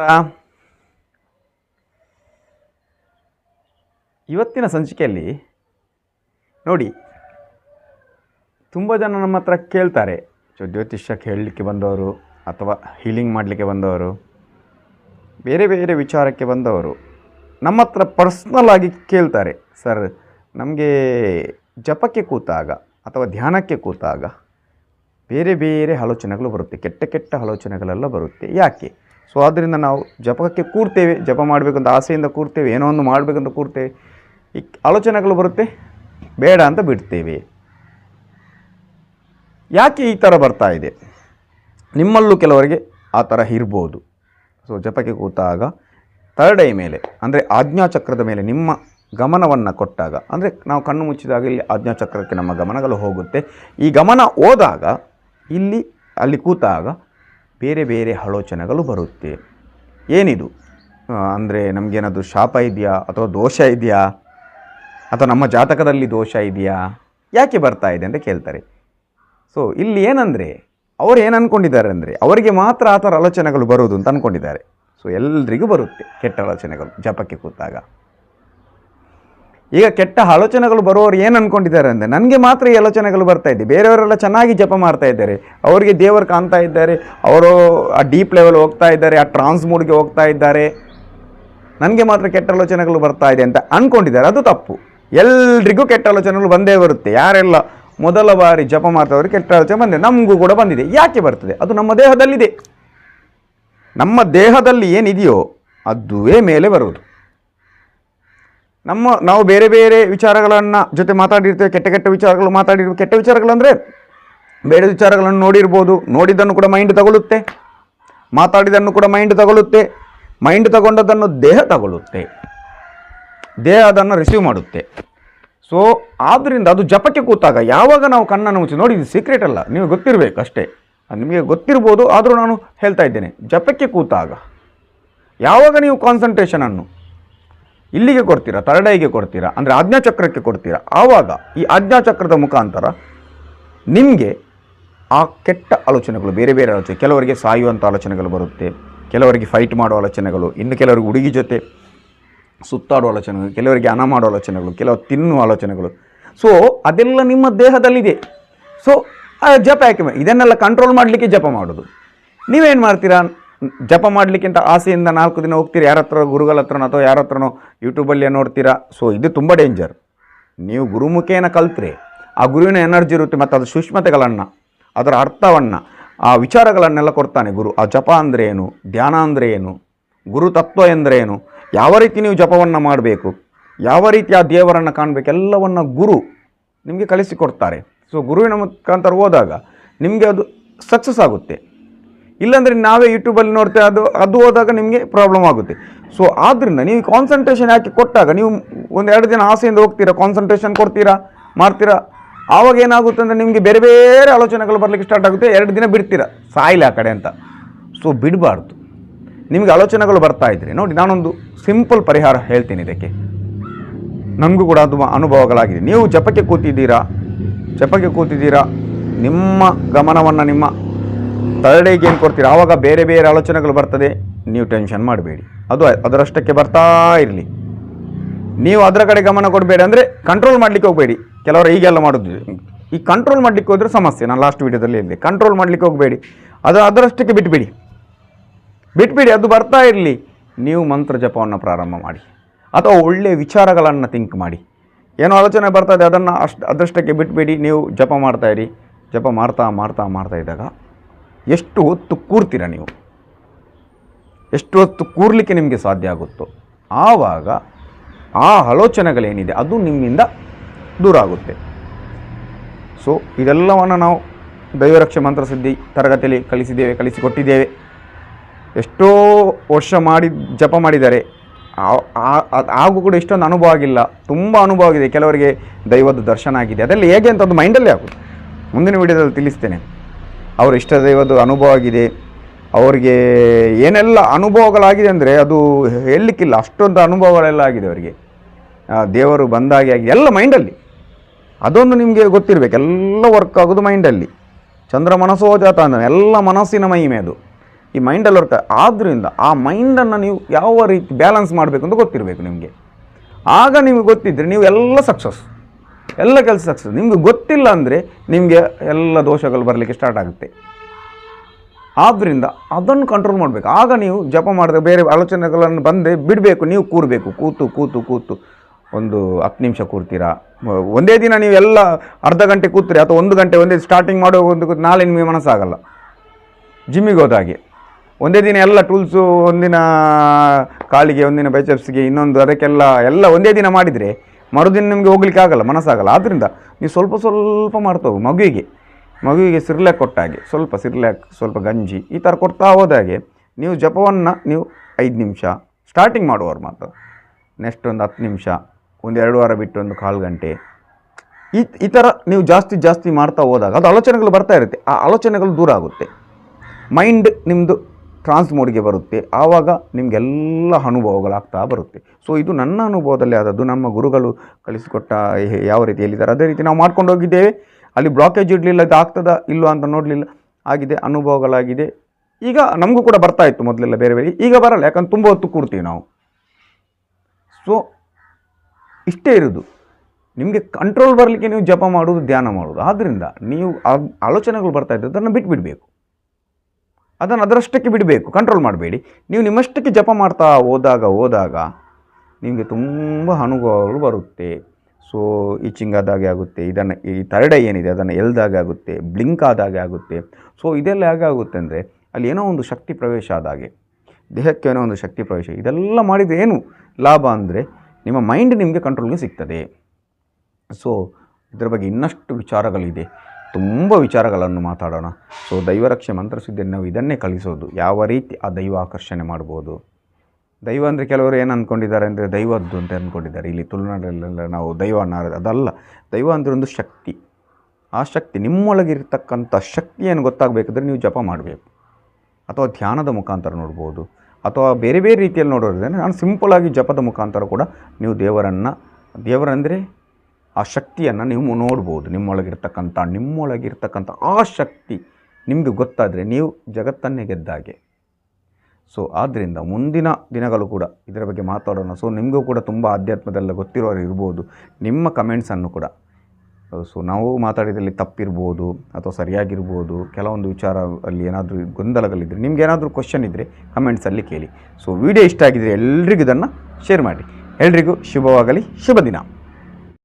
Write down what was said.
ನಮಸ್ಕಾರ. ಇವತ್ತಿನ ಸಂಚಿಕೆಯಲ್ಲಿ ನೋಡಿ, ತುಂಬ ಜನ ನಮ್ಮ ಹತ್ರ ಕೇಳ್ತಾರೆ. ಜ್ಯೋತಿಷ್ಯಕ್ಕೆ ಜ್ಯೋತಿಷ್ಯ ಕೇಳಲಿಕ್ಕೆ ಬಂದವರು ಅಥವಾ ಹೀಲಿಂಗ್ ಮಾಡಲಿಕ್ಕೆ ಬಂದವರು, ಬೇರೆ ಬೇರೆ ವಿಚಾರಕ್ಕೆ ಬಂದವರು ನಮ್ಮ ಹತ್ರ ಪರ್ಸ್ನಲ್ ಆಗಿ ಕೇಳ್ತಾರೆ. ಸರ್ ನಮಗೆ ಜಪಕ್ಕೆ ಕೂತಾಗ ಅಥವಾ ಧ್ಯಾನಕ್ಕೆ ಕೂತಾಗ ಬೇರೆ ಬೇರೆ ಆಲೋಚನೆಗಳು ಬರುತ್ತೆ. ಕೆಟ್ಟ ಕೆಟ್ಟ ಆಲೋಚನೆಗಳೆಲ್ಲ ಬರುತ್ತೆ. ಯಾಕೆ? ಸೊ ಆದ್ದರಿಂದ ನಾವು ಜಪಕ್ಕೆ ಕೂರ್ತೇವೆ, ಜಪ ಮಾಡಬೇಕಂತ ಆಸೆಯಿಂದ ಕೂರ್ತೇವೆ, ಏನೋ ಒಂದು ಮಾಡಬೇಕಂತ ಕೂರ್ತೇವೆ. ಈ ಆಲೋಚನೆಗಳು ಬರುತ್ತೆ, ಬೇಡ ಅಂತ ಬಿಡ್ತೇವೆ. ಯಾಕೆ ಈ ಥರ ಬರ್ತಾ ಇದೆ? ನಿಮ್ಮಲ್ಲೂ ಕೆಲವರಿಗೆ ಆ ಥರ ಇರ್ಬೋದು. ಸೊ ಜಪಕ್ಕೆ ಕೂತಾಗ ಥರ್ಡ್ ಐ ಮೇಲೆ, ಅಂದರೆ ಆಜ್ಞಾಚಕ್ರದ ಮೇಲೆ ನಿಮ್ಮ ಗಮನವನ್ನು ಕೊಟ್ಟಾಗ, ಅಂದರೆ ನಾವು ಕಣ್ಣು ಮುಚ್ಚಿದಾಗ ಇಲ್ಲಿ ಆಜ್ಞಾಚಕ್ರಕ್ಕೆ ನಮ್ಮ ಗಮನಗಳು ಹೋಗುತ್ತೆ. ಈ ಗಮನ ಹೋದಾಗ, ಇಲ್ಲಿ, ಅಲ್ಲಿ ಕೂತಾಗ ಬೇರೆ ಬೇರೆ ಆಲೋಚನೆಗಳು ಬರುತ್ತೆ. ಏನಿದು? ಅಂದರೆ ನಮಗೇನಾದರೂ ಶಾಪ ಇದೆಯಾ ಅಥವಾ ದೋಷ ಇದೆಯಾ? ಅಥವಾ ನಮ್ಮ ಜಾತಕದಲ್ಲಿ ದೋಷ ಇದೆಯಾ? ಯಾಕೆ ಬರ್ತಾ ಇದೆ ಅಂತ ಕೇಳ್ತಾರೆ. ಸೊ ಇಲ್ಲಿ ಏನಂದರೆ, ಅವರು ಏನು ಅಂದ್ಕೊಂಡಿದ್ದಾರೆ ಅಂದರೆ, ಅವರಿಗೆ ಮಾತ್ರ ಆ ಥರ ಆಲೋಚನೆಗಳು ಬರೋದು ಅಂತ ಅಂದ್ಕೊಂಡಿದ್ದಾರೆ ಸೊ ಎಲ್ರಿಗೂ ಬರುತ್ತೆ ಕೆಟ್ಟ ಆಲೋಚನೆಗಳು, ಜಪಕ್ಕೆ ಕೂತಾಗ. ಈಗ ಕೆಟ್ಟ ಆಲೋಚನೆಗಳು ಬರುವವರು ಏನು ಅಂದ್ಕೊಂಡಿದ್ದಾರೆ ಅಂದರೆ ನನಗೆ ಮಾತ್ರ ಈ ಆಲೋಚನೆಗಳು ಬರ್ತಾ ಇದೆ. ಬೇರೆಯವರೆಲ್ಲ ಚೆನ್ನಾಗಿ ಜಪ ಮಾಡ್ತಾ ಇದ್ದಾರೆ. ಅವರಿಗೆ ದೇವರು ಕಾಣ್ತಾ ಇದ್ದಾರೆ. ಅವರು ಆ ಡೀಪ್ ಲೆವೆಲ್ ಹೋಗ್ತಾ ಇದ್ದಾರೆ, ಆ ಟ್ರಾನ್ಸ್ ಮೂಡ್ಗೆ ಹೋಗ್ತಾ ಇದ್ದಾರೆ. ನನಗೆ ಮಾತ್ರ ಕೆಟ್ಟ ಆಲೋಚನೆಗಳು ಬರ್ತಾ ಇದೆ ಅಂತ ಅಂದ್ಕೊಂಡಿದ್ದಾರೆ ಅದು ತಪ್ಪು. ಎಲ್ರಿಗೂ ಕೆಟ್ಟ ಆಲೋಚನೆಗಳು ಬಂದೇ ಬರುತ್ತೆ. ಯಾರೆಲ್ಲ ಮೊದಲ ಬಾರಿ ಜಪ ಮಾಡ್ತವ್ರಿಗೆ ಕೆಟ್ಟ ಆಲೋಚನೆ ಬಂದಿದೆ ನಮಗೂ ಕೂಡ ಬಂದಿದೆ. ಯಾಕೆ ಬರ್ತದೆ? ಅದು ನಮ್ಮ ದೇಹದಲ್ಲಿದೆ. ನಮ್ಮ ದೇಹದಲ್ಲಿ ಏನಿದೆಯೋ ಅದುವೇ ಮೇಲೆ ಬರುವುದು. ನಮ್ಮ ನಾವು ಬೇರೆ ಬೇರೆ ವಿಚಾರಗಳನ್ನು ಜೊತೆ ಮಾತಾಡಿರ್ತೇವೆ, ಕೆಟ್ಟ ಕೆಟ್ಟ ವಿಚಾರಗಳು ಮಾತಾಡಿರ್ಬೋದು ಕೆಟ್ಟ ವಿಚಾರಗಳಂದರೆ ಬೇರೆ ವಿಚಾರಗಳನ್ನು ನೋಡಿರ್ಬೋದು, ನೋಡಿದ್ದನ್ನು ಕೂಡ ಮೈಂಡ್ ತಗೊಳ್ಳುತ್ತೆ ಮಾತಾಡಿದ್ದನ್ನು ಕೂಡ ಮೈಂಡ್ ತಗೊಳ್ಳುತ್ತೆ ಮೈಂಡ್ ತಗೊಂಡದನ್ನು ದೇಹ ತಗೊಳ್ಳುತ್ತೆ ದೇಹ ಅದನ್ನು ರಿಸೀವ್ ಮಾಡುತ್ತೆ. ಸೊ ಆದ್ದರಿಂದ ಅದು ಜಪಕ್ಕೆ ಕೂತಾಗ ಯಾವಾಗ ನಾವು ಕಣ್ಣನ್ನು ಮುಚ್ಚಿ, ನೋಡಿ ಇದು ಸೀಕ್ರೆಟ್ ಅಲ್ಲ ನೀವು ಗೊತ್ತಿರಬೇಕು ಅಷ್ಟೇ. ಅದು ನಿಮಗೆ ಗೊತ್ತಿರ್ಬೋದು, ಆದರೂ ನಾನು ಹೇಳ್ತಾ ಇದ್ದೇನೆ, ಜಪಕ್ಕೆ ಕೂತಾಗ ಯಾವಾಗ ನೀವು ಕಾನ್ಸಂಟ್ರೇಷನನ್ನು ಇಲ್ಲಿಗೆ ಕೊಡ್ತೀರಾ, ತರಡೈಗೆ ಕೊಡ್ತೀರಾ, ಅಂದರೆ ಆಜ್ಞಾಚಕ್ರಕ್ಕೆ ಕೊಡ್ತೀರಾ? ಆವಾಗ ಈ ಆಜ್ಞಾಚಕ್ರದ ಮುಖಾಂತರ ನಿಮಗೆ ಆ ಕೆಟ್ಟ ಆಲೋಚನೆಗಳು, ಬೇರೆ ಬೇರೆ ಆಲೋಚನೆ, ಕೆಲವರಿಗೆ ಸಾಯುವಂಥ ಆಲೋಚನೆಗಳು ಬರುತ್ತೆ, ಕೆಲವರಿಗೆ ಫೈಟ್ ಮಾಡುವ ಆಲೋಚನೆಗಳು, ಇನ್ನು ಕೆಲವರಿಗೆ ಹುಡುಗಿ ಜೊತೆ ಸುತ್ತಾಡುವ ಆಲೋಚನೆಗಳು, ಕೆಲವರಿಗೆ ಹಣ ಮಾಡುವ ಆಲೋಚನೆಗಳು, ಕೆಲವು ತಿನ್ನುವ ಆಲೋಚನೆಗಳು. ಸೊ ಅದೆಲ್ಲ ನಿಮ್ಮ ದೇಹದಲ್ಲಿದೆ. ಸೊ ಜಪ ಯಾಕೆ ಇದನ್ನೆಲ್ಲ ಕಂಟ್ರೋಲ್ ಮಾಡಲಿಕ್ಕೆ ಜಪ ಮಾಡೋದು. ನೀವೇನು ಮಾಡ್ತೀರಾ? ಜಪ ಮಾಡಲಿಕ್ಕಿಂತ ಆಸೆಯಿಂದ ನಾಲ್ಕು ದಿನ ಹೋಗ್ತೀರಿ? ಯಾರ ಹತ್ರ ಗುರುಗಳ ಹತ್ರನೋ ಅಥವಾ ಯಾರ ಹತ್ರನೋ ಯೂಟ್ಯೂಬಲ್ಲಿ ನೋಡ್ತೀರಾ? ಸೊ ಇದು ತುಂಬ ಡೇಂಜರ್ ನೀವು ಗುರುಮುಖೇನ ಕಲ್ತ್ರೆ ಆ ಗುರುವಿನ ಎನರ್ಜಿ ಇರುತ್ತೆ ಮತ್ತು ಅದು ಸೂಕ್ಷ್ಮತೆಗಳನ್ನು, ಅದರ ಅರ್ಥವನ್ನು, ಆ ವಿಚಾರಗಳನ್ನೆಲ್ಲ ಕೊಡ್ತಾನೆ ಗುರು. ಆ ಜಪ ಅಂದರೆ ಏನು? ಧ್ಯಾನ ಅಂದರೆ ಏನು? ಗುರು ತತ್ವ ಎಂದರೆ ಏನು? ಯಾವ ರೀತಿ ನೀವು ಜಪವನ್ನು ಮಾಡಬೇಕು? ಯಾವ ರೀತಿ ಆ ದೇವರನ್ನು ಕಾಣಬೇಕು? ಎಲ್ಲವನ್ನು ಗುರು ನಿಮಗೆ ಕಲಿಸಿಕೊಡ್ತಾರೆ. ಸೊ ಗುರುವಿನ ಮುಖಾಂತರ ಹೋದಾಗ ನಿಮಗೆ ಅದು ಸಕ್ಸಸ್ ಆಗುತ್ತೆ. ಇಲ್ಲಾಂದರೆ ನಾವೇ ಯೂಟ್ಯೂಬಲ್ಲಿ ನೋಡ್ತೇವೆ, ಅದು ಅದು ಹೋದಾಗ ನಿಮಗೆ ಪ್ರಾಬ್ಲಮ್ ಆಗುತ್ತೆ. ಸೊ ಆದ್ದರಿಂದ ನೀವು ಕಾನ್ಸಂಟ್ರೇಷನ್ ಯಾಕೆ ಕೊಟ್ಟಾಗ, ನೀವು ಒಂದು ಎರಡು ದಿನ ಆಸೆಯಿಂದ ಹೋಗ್ತೀರಾ ಕಾನ್ಸಂಟ್ರೇಷನ್ ಕೊಡ್ತೀರಾ, ಮಾಡ್ತೀರಾ? ಆವಾಗ ಏನಾಗುತ್ತೆ ಅಂದರೆ ನಿಮಗೆ ಬೇರೆ ಬೇರೆ ಆಲೋಚನೆಗಳು ಬರಲಿಕ್ಕೆ ಸ್ಟಾರ್ಟ್ ಆಗುತ್ತೆ, ಎರಡು ದಿನ ಬಿಡ್ತೀರಾ? ಸಾಯಿಲ್ಲ ಆ ಕಡೆ ಅಂತ. ಸೊ ಬಿಡಬಾರ್ದು. ನಿಮಗೆ ಆಲೋಚನೆಗಳು ಬರ್ತಾ ಇದ್ರೆ, ನೋಡಿ ನಾನೊಂದು ಸಿಂಪಲ್ ಪರಿಹಾರ ಹೇಳ್ತೀನಿ ಇದಕ್ಕೆ. ನನಗೂ ಕೂಡ ಅದು ಅನುಭವಗಳಾಗಿದೆ. ನೀವು ಜಪಕ್ಕೆ ಕೂತಿದ್ದೀರಾ ಜಪಕ್ಕೆ ಕೂತಿದ್ದೀರಾ, ನಿಮ್ಮ ಗಮನವನ್ನು ನಿಮ್ಮ ತರಡೆಗೆ ಏನು ಕೊಡ್ತೀರಿ? ಆವಾಗ ಬೇರೆ ಬೇರೆ ಆಲೋಚನೆಗಳು ಬರ್ತದೆ. ನೀವು ಟೆನ್ಷನ್ ಮಾಡಬೇಡಿ. ಅದು ಅದರಷ್ಟಕ್ಕೆ ಬರ್ತಾ ಇರಲಿ. ನೀವು ಅದರ ಕಡೆ ಗಮನ ಕೊಡಬೇಡಿ ಅಂದರೆ ಕಂಟ್ರೋಲ್ ಮಾಡಲಿಕ್ಕೆ ಹೋಗಬೇಡಿ. ಕೆಲವರು ಹೀಗೆಲ್ಲ ಮಾಡೋದು. ಈ ಕಂಟ್ರೋಲ್ ಮಾಡಲಿಕ್ಕೆ ಹೋದರೆ ಸಮಸ್ಯೆ. ನಾನು ಲಾಸ್ಟ್ ವೀಡಿಯೋದಲ್ಲಿ ಹೇಳಿದೆ. ಕಂಟ್ರೋಲ್ ಮಾಡಲಿಕ್ಕೆ ಹೋಗಬೇಡಿ. ಅದು ಅದರಷ್ಟಕ್ಕೆ ಬಿಟ್ಬಿಡಿ. ಬಿಟ್ಬಿಡಿ, ಅದು ಬರ್ತಾ ಇರಲಿ. ನೀವು ಮಂತ್ರ ಜಪವನ್ನು ಪ್ರಾರಂಭ ಮಾಡಿ. ಅಥವಾ ಒಳ್ಳೆಯ ವಿಚಾರಗಳನ್ನು ಥಿಂಕ್ ಮಾಡಿ. ಏನೋ ಆಲೋಚನೆ ಬರ್ತದೆ ಅದನ್ನು ಅಷ್ಟು ಅದೃಷ್ಟಕ್ಕೆ ಬಿಟ್ಬಿಡಿ. ನೀವು ಜಪ ಮಾಡ್ತಾ ಇರಿ. ಜಪ ಮಾಡ್ತಾ ಮಾಡ್ತಾ ಮಾಡ್ತಾ ಇದ್ದಾಗ ಎಷ್ಟು ಹೊತ್ತು ಕೂರ್ತೀರ ನೀವು? ಎಷ್ಟು ಹೊತ್ತು ಕೂರಲಿಕ್ಕೆ ನಿಮಗೆ ಸಾಧ್ಯ ಆಗುತ್ತೋ? ಆವಾಗ ಆ ಆಲೋಚನೆಗಳೇನಿದೆ, ಅದು ನಿಮ್ಮಿಂದ ದೂರ ಆಗುತ್ತೆ. ಸೊ ಇದೆಲ್ಲವನ್ನು ನಾವು ದೈವರಕ್ಷೆ ಮಂತ್ರಸಿದ್ಧಿ, ತರಗತಿಯಲ್ಲಿ ಕಲಿಸಿದ್ದೇವೆ, ಕಲಿಸಿಕೊಟ್ಟಿದ್ದೇವೆ. ಎಷ್ಟೋ ವರ್ಷ ಮಾಡಿ, ಜಪ ಮಾಡಿದ್ದಾರೆ ಆ- ಆ- ಅದ್- ಹಾಗೂ ಕೂಡ ಇಷ್ಟೊಂದು ಅನುಭವ ಆಗಿಲ್ಲ. ತುಂಬ ಅನುಭವ ಆಗಿದೆ. ಕೆಲವರಿಗೆ ದೈವದ ದರ್ಶನ ಆಗಿದೆ. ಅದೆಲ್ಲ ಹೇಗೆ ಅಂತ ಅದು ಮೈಂಡಲ್ಲೇ ಆಗುತ್ತೆ. ಮುಂದಿನ ವಿಡಿಯೋದಲ್ಲಿ ತಿಳಿಸ್ತೇನೆ. ಅವ್ರ ಇಷ್ಟ ದೈವದ ಅನುಭವ ಆಗಿದೆ. ಅವರಿಗೆ ಏನೆಲ್ಲ ಅನುಭವಗಳಾಗಿದೆ ಅಂದರೆ ಅದು ಹೇಳಲಿಕ್ಕಿಲ್ಲ, ಅಷ್ಟೊಂದು ಅನುಭವಗಳೆಲ್ಲ ಆಗಿದೆ ಅವರಿಗೆ. ದೇವರು ಬಂದಾಗೆ ಆಗಿ ಎಲ್ಲ ಮೈಂಡಲ್ಲಿ ಅದೊಂದು ನಿಮಗೆ ಗೊತ್ತಿರಬೇಕು, ಎಲ್ಲ ವರ್ಕ್ ಆಗೋದು ಮೈಂಡಲ್ಲಿ ಚಂದ್ರ ಮನಸ್ಸೋ ಜಾತ ಅಂದ್ರೆ ಎಲ್ಲ ಮನಸ್ಸಿನ ಮಹಿಮೆ ಅದು. ಈ ಮೈಂಡಲ್ಲಿ ವರ್ಕ್ ಆದ್ದರಿಂದ ಆ ಮೈಂಡನ್ನು ನೀವು ಯಾವ ರೀತಿ ಬ್ಯಾಲೆನ್ಸ್ ಮಾಡಬೇಕು ಅಂತ ಗೊತ್ತಿರಬೇಕು ನಿಮಗೆ. ಆಗ ನಿಮಗೆ ಗೊತ್ತಿದ್ದರೆ ನೀವು ಎಲ್ಲ ಸಕ್ಸಸ್ ಎಲ್ಲ ಕೆಲಸ ಸಕ್ಸಸ್ ನಿಮಗೆ ಗೊತ್ತಿಲ್ಲ ಅಂದರೆ ನಿಮಗೆ ಎಲ್ಲ ದೋಷಗಳು ಬರಲಿಕ್ಕೆ ಸ್ಟಾರ್ಟ್ ಆಗುತ್ತೆ. ಆದ್ದರಿಂದ ಅದನ್ನು ಕಂಟ್ರೋಲ್ ಮಾಡಬೇಕು. ಆಗ ನೀವು ಜಪ ಮಾಡಿದಾಗ ಬೇರೆ ಆಲೋಚನೆಗಳನ್ನು ಬಂದೇ ಬಿಡಬೇಕು, ನೀವು ಕೂರಬೇಕು. ಕೂತು ಕೂತು ಕೂತು. ಒಂದು ಹತ್ತು ನಿಮಿಷ ಕೂರ್ತೀರಾ? ಒಂದೇ ದಿನ ನೀವು ಎಲ್ಲ ಅರ್ಧ ಗಂಟೆ ಕೂತ್ರಿ ಅಥವಾ ಒಂದು ಗಂಟೆ ಒಂದೇ ಸ್ಟಾರ್ಟಿಂಗ್ ಮಾಡೋ ಒಂದು ಕೂತು ನಾಳೆ ನಿಮಗೆ ಮನಸ್ಸಾಗಲ್ಲ. ಜಿಮ್ಮಿಗೆ ಹೋದಾಗೆ. ಒಂದೇ ದಿನ ಎಲ್ಲ ಟೂಲ್ಸು ಒಂದಿನ ಕಾಲಿಗೆ, ಒಂದಿನ ಬೈಚಪ್ಸ್ಗೆ ಇನ್ನೊಂದು ಅದಕ್ಕೆಲ್ಲ ಎಲ್ಲ ಒಂದೇ ದಿನ ಮಾಡಿದರೆ ಮರುದಿನ ನಿಮಗೆ ಹೋಗ್ಲಿಕ್ಕೆ ಆಗಲ್ಲ, ಮನಸ್ಸಾಗಲ್ಲ. ಆದ್ದರಿಂದ ನೀವು ಸ್ವಲ್ಪ ಸ್ವಲ್ಪ ಮಾಡ್ತಾ ಹೋಗು. ಮಗುವಿಗೆ ಮಗುವಿಗೆ ಸಿರ್ಲ್ಯಾಕ್ ಕೊಟ್ಟಾಗೆ, ಸ್ವಲ್ಪ ಸಿರ್ಲ್ಯಾಕ್ ಸ್ವಲ್ಪ ಗಂಜಿ ಈ ಥರ ಕೊಡ್ತಾ ಹೋದಾಗೆ ನೀವು ಜಪವನ್ನು ನೀವು ಐದು ನಿಮಿಷ ಸ್ಟಾರ್ಟಿಂಗ್ ಮಾಡುವವ್ರು ಮಾತ್ರ. ನೆಕ್ಸ್ಟ್ ಒಂದು ಹತ್ತು ನಿಮಿಷ, ಒಂದು ಎರಡು ವಾರ ಬಿಟ್ಟು ಒಂದು ಕಾಲು ಗಂಟೆ. ಈ ಈ ಥರ ನೀವು ಜಾಸ್ತಿ ಜಾಸ್ತಿ ಮಾಡ್ತಾ ಹೋದಾಗ ಅದು ಆಲೋಚನೆಗಳು ಬರ್ತಾ ಇರುತ್ತೆ. ಆ ಆಲೋಚನೆಗಳು ದೂರ ಆಗುತ್ತೆ. ಮೈಂಡ್ ನಿಮ್ಮದು ಟ್ರಾನ್ಸ್ ಮೋಡ್ಗೆ ಬರುತ್ತೆ. ಆವಾಗ ನಿಮಗೆಲ್ಲ ಅನುಭವಗಳಾಗ್ತಾ ಬರುತ್ತೆ. ಸೊ ಇದು ನನ್ನ ಅನುಭವದಲ್ಲಿ ಆದದ್ದು. ನಮ್ಮ ಗುರುಗಳು ಕಲಿಸಿಕೊಟ್ಟ ಯಾವ ರೀತಿ ಹೇಳಿದ್ದಾರೆ, ಅದೇ ರೀತಿ ನಾವು ಮಾಡ್ಕೊಂಡು ಹೋಗಿದ್ದೇವೆ. ಅಲ್ಲಿ ಬ್ಲಾಕೇಜ್ ಇಡಲಿಲ್ಲ, ಇದು ಆಗ್ತದಾ ಇಲ್ಲೋ ಅಂತ ನೋಡಲಿಲ್ಲ. ಆಗಿದೆ, ಅನುಭವಗಳಾಗಿದೆ. ಈಗ ನಮಗೂ ಕೂಡ ಬರ್ತಾ ಇತ್ತು ಮೊದಲೆಲ್ಲ ಬೇರೆ ಬೇರೆ. ಈಗ ಬರಲ್ಲ, ಯಾಕಂದ್ರೆ ತುಂಬ ಹೊತ್ತು ಕೂರ್ತೀವಿ ನಾವು. ಸೊ ಇಷ್ಟೇ ಇರೋದು. ನಿಮಗೆ ಕಂಟ್ರೋಲ್ ಬರಲಿಕ್ಕೆ ನೀವು ಜಪ ಮಾಡೋದು ಧ್ಯಾನ ಮಾಡೋದು ಆದ್ದರಿಂದ ನೀವು ಆಲೋಚನೆಗಳು ಬರ್ತಾ ಇದ್ದದನ್ನು ಬಿಟ್ಬಿಡಬೇಕು. ಅದನ್ನು ಅದರಷ್ಟಕ್ಕೆ ಬಿಡಬೇಕು ಕಂಟ್ರೋಲ್ ಮಾಡಬೇಡಿ. ನೀವು ನಿಮ್ಮಷ್ಟಕ್ಕೆ ಜಪ ಮಾಡ್ತಾ ಹೋದಾಗ ಹೋದಾಗ ನಿಮಗೆ ತುಂಬ ಅನುಭವಗಳು ಬರುತ್ತೆ. ಸೊ ಈಚಿಂಗ್ ಆದಾಗೆ ಆಗುತ್ತೆ, ಇದನ್ನು ಈ ಥರ್ಡ್ ಐ ಏನಿದೆ ಅದನ್ನು ಎಲ್ದಾಗೆ ಆಗುತ್ತೆ ಬ್ಲಿಂಕ್ ಆದಾಗೆ ಆಗುತ್ತೆ. ಸೊ ಇದೆಲ್ಲ ಹೇಗೆ ಆಗುತ್ತೆ ಅಂದರೆ ಅಲ್ಲಿ ಏನೋ ಒಂದು ಶಕ್ತಿ ಪ್ರವೇಶ ಆದಾಗೆ, ದೇಹಕ್ಕೆ ಏನೋ ಒಂದು ಶಕ್ತಿ ಪ್ರವೇಶ, ಇದೆಲ್ಲ ಮಾಡಿದರೆ ಏನು ಲಾಭ ಅಂದರೆ ನಿಮ್ಮ ಮೈಂಡ್ ನಿಮಗೆ ಕಂಟ್ರೋಲ್ಗೆ ಸಿಗ್ತದೆ. ಸೊ ಇದರ ಬಗ್ಗೆ ಇನ್ನಷ್ಟು ವಿಚಾರಗಳಿದೆ. ತುಂಬ ವಿಚಾರಗಳನ್ನು ಮಾತಾಡೋಣ. ಸೊ ದೈವರಕ್ಷೆ ಮಂತ್ರಸಿದ್ಧಿಯನ್ನು ನಾವು ಇದನ್ನೇ ಕಲಿಸೋದು. ಯಾವ ರೀತಿ ಆ ದೈವ ಆಕರ್ಷಣೆ ಮಾಡ್ಬೋದು? ದೈವ ಅಂದರೆ ಕೆಲವರು ಏನು ಅಂದ್ಕೊಂಡಿದ್ದಾರೆ ಅಂದರೆ ದೈವದ್ದು ಅಂತ ಅಂದ್ಕೊಂಡಿದ್ದಾರೆ ಇಲ್ಲಿ ತುಳುನಾಡಲ್ಲೆಲ್ಲ ನಾವು ದೈವ ಅನ್ನೋದು ಅದಲ್ಲ. ದೈವ ಅಂದರೆ ಒಂದು ಶಕ್ತಿ. ಆ ಶಕ್ತಿ ನಿಮ್ಮೊಳಗಿರ್ತಕ್ಕಂಥ ಶಕ್ತಿಯನ್ನು ಗೊತ್ತಾಗಬೇಕಾದ್ರೆ ನೀವು ಜಪ ಮಾಡಬೇಕು. ಅಥವಾ ಧ್ಯಾನದ ಮುಖಾಂತರ ನೋಡ್ಬೋದು. ಅಥವಾ ಬೇರೆ ಬೇರೆ ರೀತಿಯಲ್ಲಿ ನೋಡೋದ್ರೆ ನಾನು ಸಿಂಪಲಾಗಿ ಜಪದ ಮುಖಾಂತರ ಕೂಡ ನೀವು ದೇವರನ್ನು, ದೇವರಂದರೆ ಆ ಶಕ್ತಿಯನ್ನು ನೀವು ನೋಡ್ಬೋದು, ನಿಮ್ಮೊಳಗಿರ್ತಕ್ಕಂಥ ನಿಮ್ಮೊಳಗಿರ್ತಕ್ಕಂಥ ಆ ಶಕ್ತಿ ನಿಮಗೆ ಗೊತ್ತಾದರೆ ನೀವು ಜಗತ್ತನ್ನೇ ಗೆದ್ದಾಗೆ. ಸೊ ಆದ್ದರಿಂದ ಮುಂದಿನ ದಿನಗಳು ಕೂಡ ಇದರ ಬಗ್ಗೆ ಮಾತಾಡೋಣ. ಸೊ ನಿಮಗೂ ಕೂಡ ತುಂಬ ಆಧ್ಯಾತ್ಮದೆಲ್ಲ ಗೊತ್ತಿರೋರು ಇರ್ಬೋದು. ನಿಮ್ಮ ಕಮೆಂಟ್ಸನ್ನು ಕೂಡ. ಸೊ ನಾವು ಮಾತಾಡಿದಲ್ಲಿ ತಪ್ಪಿರ್ಬೋದು ಅಥವಾ ಸರಿಯಾಗಿರ್ಬೋದು, ಕೆಲವೊಂದು ವಿಚಾರ ಅಲ್ಲಿ ಏನಾದರೂ ಗೊಂದಲಗಳಿದ್ದರೆ ನಿಮ್ಗೆ ಏನಾದರೂ ಕ್ವಶನ್ ಇದ್ದರೆ ಕಮೆಂಟ್ಸಲ್ಲಿ ಕೇಳಿ. ಸೊ ವಿಡಿಯೋ ಇಷ್ಟ ಆಗಿದರೆ ಎಲ್ರಿಗೂ ಇದನ್ನು ಶೇರ್ ಮಾಡಿ. ಎಲ್ರಿಗೂ ಶುಭವಾಗಲಿ ಶುಭ ದಿನ